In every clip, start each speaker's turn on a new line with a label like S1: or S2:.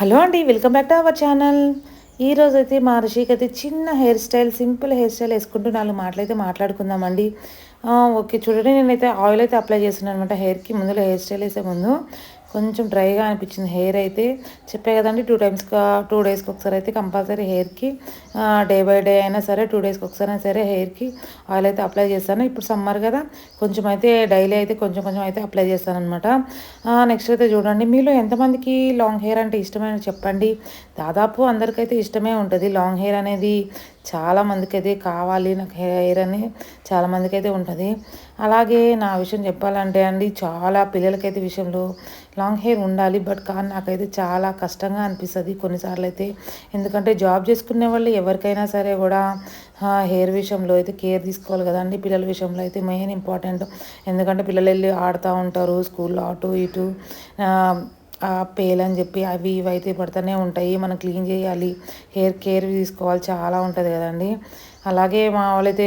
S1: Hello అండి welcome back to our channel. ఈరోజు అయితే మా ఋషికి అయితే చిన్న hair style simple hair style వేసుకుంటూ నాలుగు మాటలైతే మాట్లాడుకుందామండి. ఓకే చూడండి నేనైతే ఆయిల్ అయితే అప్లై చేస్తున్నాను అనమాట హెయిర్కి. ముందులో హెయిర్ స్టైల్ వేసే ముందు కొంచెం డ్రైగా అనిపించింది హెయిర్ అయితే. చెప్పే కదండి టూ టైమ్స్గా టూ డేస్కి ఒకసారి అయితే కంపల్సరీ హెయిర్కి డే బై డే అయినా సరే టూ డేస్కి ఒకసారి అయినా సరే హెయిర్కి ఆయిల్ అయితే అప్లై చేస్తాను. ఇప్పుడు సమ్మర్ కదా కొంచెం అయితే డైలీ అయితే కొంచెం కొంచెం అయితే అప్లై చేస్తాను అనమాట నెక్స్ట్ అయితే చూడండి మీలో ఎంతమందికి లాంగ్ హెయిర్ అంటే ఇష్టమైన చెప్పండి. దాదాపు అందరికైతే ఇష్టమే ఉంటుంది. లాంగ్ హెయిర్ అనేది చాలా మందికి అయితే కావాలి నాకు హెయిర్ అని చాలా మందికి అయితే ఉంటుంది. అలాగే నా విషయం చెప్పాలంటే అండి చాలా పిల్లలకైతే విషయంలో లాంగ్ హెయిర్ ఉండాలి బట్ కానీ నాకైతే చాలా కష్టంగా అనిపిస్తుంది కొన్నిసార్లు అయితే ఎందుకంటే జాబ్ చేసుకునే వాళ్ళు ఎవరికైనా సరే కూడా హెయిర్ విషయంలో అయితే కేర్ తీసుకోవాలి కదండి పిల్లల విషయంలో అయితే మెయిన్ ఇంపార్టెంట్. ఎందుకంటే పిల్లలు వెళ్ళి ఆడుతూ ఉంటారు స్కూల్లో అటు ఇటు పేల్ అని చెప్పి అవి ఇవి అయితే పడుతూనే ఉంటాయి. మనం క్లీన్ చేయాలి. హెయిర్ కేర్ తీసుకోవాలి. చాలా ఉంటుంది కదండి. అలాగే మా వాళ్ళైతే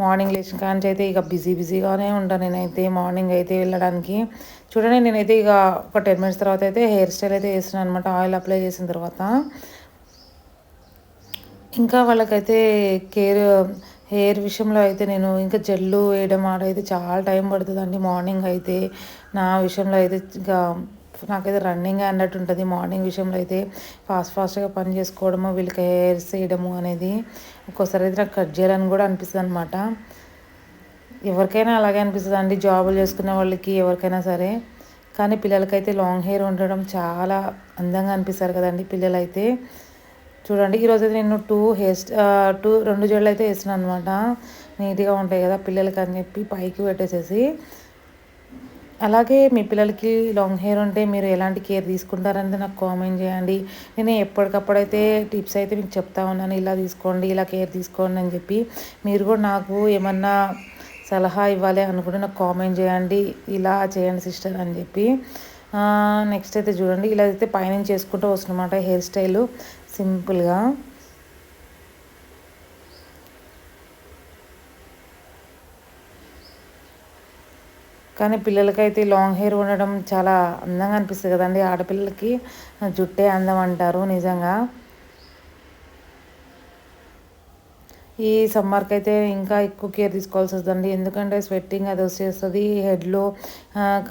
S1: మార్నింగ్ లేచిన కాంచి అయితే ఇక బిజీ బిజీగానే ఉంటాను నేనైతే మార్నింగ్ అయితే వెళ్ళడానికి. చూడండి నేనైతే ఇక ఒక టెన్ మినిట్స్ తర్వాత అయితే హెయిర్ స్టైల్ అయితే వేస్తున్నాను అనమాట. ఆయిల్ అప్లై చేసిన తర్వాత. ఇంకా వాళ్ళకైతే కేర్ హెయిర్ విషయంలో అయితే నేను ఇంకా జల్లు వేయడం ఆడైతే చాలా టైం పడుతుందండి మార్నింగ్ అయితే. నా విషయంలో అయితే ఇంకా నాకైతే రన్నింగ్ అన్నట్టు ఉంటుంది మార్నింగ్ విషయంలో అయితే ఫాస్ట్ ఫాస్ట్గా పని చేసుకోవడము వీళ్ళకి హెయిర్ చేయడము అనేది ఒక్కోసారి అయితే నాకు కట్ చేయాలని కూడా అనిపిస్తుంది అనమాట ఎవరికైనా అలాగే అనిపిస్తుంది అండి జాబులు చేసుకునే వాళ్ళకి ఎవరికైనా సరే. కానీ పిల్లలకైతే లాంగ్ హెయిర్ ఉండడం చాలా అందంగా అనిపిస్తారు కదండి పిల్లలైతే. చూడండి ఈరోజు అయితే నేను టూ హెయిర్ టూ రెండు జడలు అయితే వేస్తున్నాను అనమాట నీట్గా ఉంటాయి కదా పిల్లలకి అని చెప్పి పైకి పెట్టేసేసి. అలాగే మీ పిల్లలకి లాంగ్ హెయిర్ ఉంటే మీరు ఎలాంటి కేర్ తీసుకుంటారనేది నాకు కామెంట్ చేయండి. నేను ఎప్పటికప్పుడైతే టిప్స్ అయితే మీకు చెప్తా ఉన్నాను. ఇలా తీసుకోండి ఇలా కేర్ తీసుకోండి అని చెప్పి మీరు కూడా నాకు ఏమన్నా సలహా ఇవ్వాలి అనుకుంటే నాకు కామెంట్ చేయండి. ఇలా చేయండి సిస్టర్ అని చెప్పి. నెక్స్ట్ అయితే చూడండి. ఇలా అయితే పైనుంచి చేసుకుంటూ వస్తున్నమాట హెయిర్ స్టైలు సింపుల్గా కానీ పిల్లలకైతే లాంగ్ హెయిర్ ఉండడం చాలా అందంగా అనిపిస్తుంది కదండి. ఆడపిల్లలకి జుట్టే అందం అంటారు నిజంగా. ఈ సమ్మర్కి అయితే ఇంకా ఎక్కువ కేర్ తీసుకోవాల్సి వస్తుందండి. ఎందుకంటే స్వెట్టింగ్ అది వచ్చేస్తుంది. హెడ్లో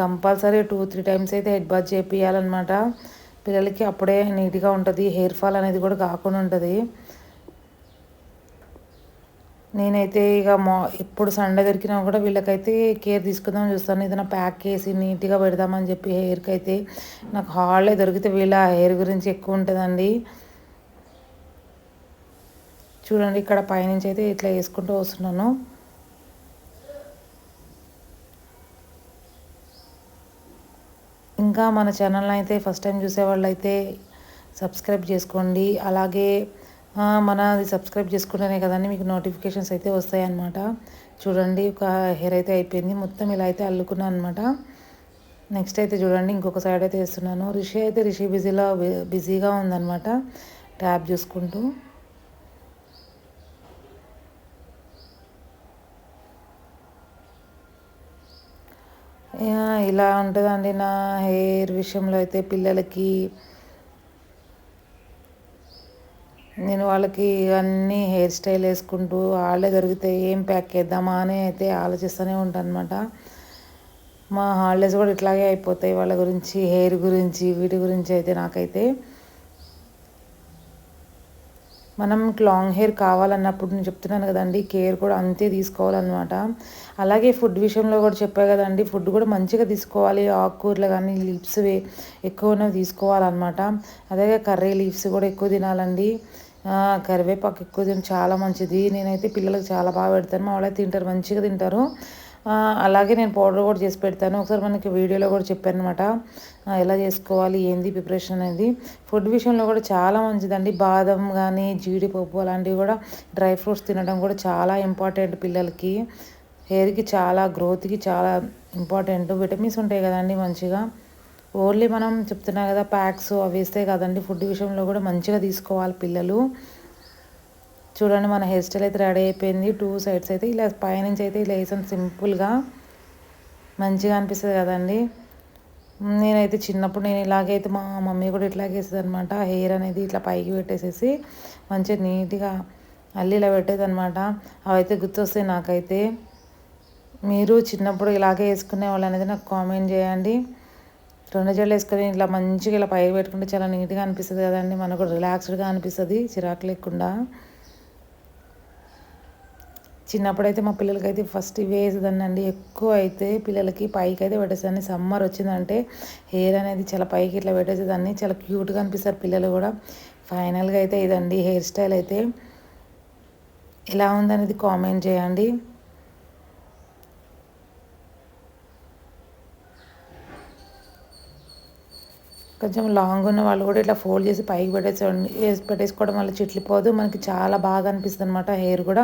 S1: కంపల్సరీ టూ త్రీ టైమ్స్ అయితే హెడ్ బాత్ చేపియాలన్నమాట పిల్లలకి అప్పుడే నీట్గా ఉంటుంది. హెయిర్ ఫాల్ అనేది కూడా కాకుండా ఉంటుంది. నేనైతే ఇక మా ఎప్పుడు సండే దొరికినా కూడా వీళ్ళకైతే కేర్ తీసుకుందామని చూస్తాను. ఏదైనా ప్యాక్ చేసి నీట్గా పెడదామని చెప్పి హెయిర్కి అయితే నాకు హాలిడే దొరికితే వీళ్ళ హెయిర్ గురించి ఎక్కువ ఉంటుందండి. చూడండి ఇక్కడ పైనుంచి అయితే ఇట్లా వేసుకుంటూ వస్తున్నాను. ఇంకా మన ఛానల్ అయితే ఫస్ట్ టైం చూసేవాళ్ళు అయితే సబ్స్క్రైబ్ చేసుకోండి. అలాగే మనది సబ్స్క్రైబ్ చేసుకుంటేనే కదండి మీకు నోటిఫికేషన్స్ అయితే వస్తాయన్నమాట. చూడండి ఒక హెయిర్ అయితే అయిపోయింది. మొత్తం ఇలా అయితే అల్లుకున్నాను అనమాట నెక్స్ట్ అయితే చూడండి ఇంకొక సైడ్ అయితే వేస్తున్నాను. రిషి అయితే రిషి బిజీలో బిజీగా ఉందన్నమాట. ట్యాప్ చూసుకుంటూ. ఇలా ఉంటుందండి నా హెయిర్ విషయంలో అయితే పిల్లలకి. నేను వాళ్ళకి అన్నీ హెయిర్ స్టైల్ వేసుకుంటూ వాళ్ళే దొరికితే ఏం ప్యాక్ చేద్దామా అని అయితే ఆలోచిస్తూనే ఉంటాను అనమాట మా హాలిడేస్ కూడా ఇట్లాగే అయిపోతాయి వాళ్ళ గురించి హెయిర్ గురించి వీటి గురించి అయితే నాకైతే. మనం లాంగ్ హెయిర్ కావాలన్నప్పుడు నేను చెప్తున్నాను కదండి కేర్ కూడా అంతే తీసుకోవాలన్నమాట. అలాగే ఫుడ్ విషయంలో కూడా చెప్పా కదండి ఫుడ్ కూడా మంచిగా తీసుకోవాలి ఆకుకూరలు కానీ లీవ్స్ ఎక్కువనే తీసుకోవాలన్నమాట. అలాగే కర్రీ లీవ్స్ కూడా ఎక్కువ తినాలండి. కరివేపాకు ఎక్కువ తిని చాలా మంచిది. నేనైతే పిల్లలకు చాలా బాగా పెడతాను. మా వాళ్ళైతే తింటారు మంచిగా తింటారు. అలాగే నేను పౌడర్ కూడా చేసి పెడతాను. ఒకసారి మనకి వీడియోలో కూడా చెప్పాను అనమాట ఎలా చేసుకోవాలి ఏంది ప్రిపరేషన్ అనేది. ఫుడ్ విషయంలో కూడా చాలా మంచిదండి. బాదం కానీ జీడిపప్పు అలాంటివి కూడా డ్రై ఫ్రూట్స్ తినడం కూడా చాలా ఇంపార్టెంట్ పిల్లలకి. హెయిర్కి చాలా గ్రోత్కి చాలా ఇంపార్టెంట్. విటమిన్స్ ఉంటాయి కదండి మంచిగా. ఓన్లీ మనం చెప్తున్నా కదా ప్యాక్స్ అవి వేస్తే కదండి ఫుడ్ విషయంలో కూడా మంచిగా తీసుకోవాలి పిల్లలు. చూడండి మన హెయిర్ స్టైల్ అయితే రెడీ అయిపోయింది. టూ సైడ్స్ అయితే ఇలా పైనుంచి అయితే ఇలా వేసాం సింపుల్గా మంచిగా అనిపిస్తుంది కదండి. నేనైతే చిన్నప్పుడు నేను ఇలాగైతే మా మమ్మీ కూడా ఇట్లాగే వేసేది అనమాట హెయిర్ అనేది ఇట్లా పైకి పెట్టేసేసి మంచిగా నీట్గా అల్లి ఇలా పెట్టేది అనమాట అవైతే గుర్తొస్తాయి నాకైతే. మీరు చిన్నప్పుడు ఇలాగే వేసుకునే వాళ్ళు అనేది నాకు కామెంట్ చేయండి. రెండు జడలు వేసుకొని ఇట్లా మంచిగా ఇలా పైకి పెట్టుకుంటే చాలా నీట్గా అనిపిస్తుంది కదండి. మనకు రిలాక్స్డ్గా అనిపిస్తుంది చిరాకు లేకుండా. చిన్నప్పుడైతే మా పిల్లలకైతే ఫస్ట్ ఇవే వేసేదాన్ని ఎక్కువ అయితే పిల్లలకి పైకి అయితే పెట్టేసేదాన్ని. సమ్మర్ వచ్చిందంటే హెయిర్ అనేది చాలా పైకి ఇట్లా పెట్టేసేదాన్ని. చాలా క్యూట్గా అనిపిస్తారు పిల్లలు కూడా. ఫైనల్గా అయితే ఇదండి హెయిర్ స్టైల్ అయితే. ఎలా ఉందనేది కామెంట్ చేయండి. కొంచెం లాంగ్ ఉన్న వాళ్ళు కూడా ఇట్లా ఫోల్డ్ చేసి పైకి పెట్టేసుకోండి పెట్టేసుకోవడం వల్ల చిట్లిపోదు మనకి చాలా బాగా అనిపిస్తుంది అనమాట హెయిర్ కూడా.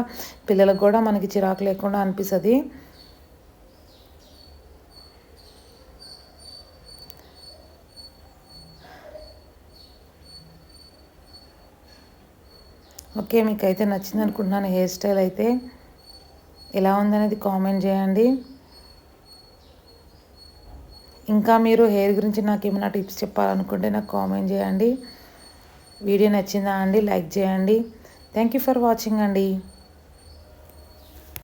S1: పిల్లలకు కూడా మనకి చిరాకు లేకుండా అనిపిస్తుంది. ఓకే మీకు అయితే నచ్చింది అనుకుంటున్నాను హెయిర్ స్టైల్ అయితే. ఎలా ఉందనేది కామెంట్ చేయండి. ఇంకా మీరు హెయిర్ గురించి నాకు ఏమైనా టిప్స్ చెప్పాలనుకుంటే నాకు కామెంట్ చేయండి. వీడియో నచ్చిందా అండి లైక్ చేయండి. థ్యాంక్ యూ ఫర్ వాచింగ్ అండి.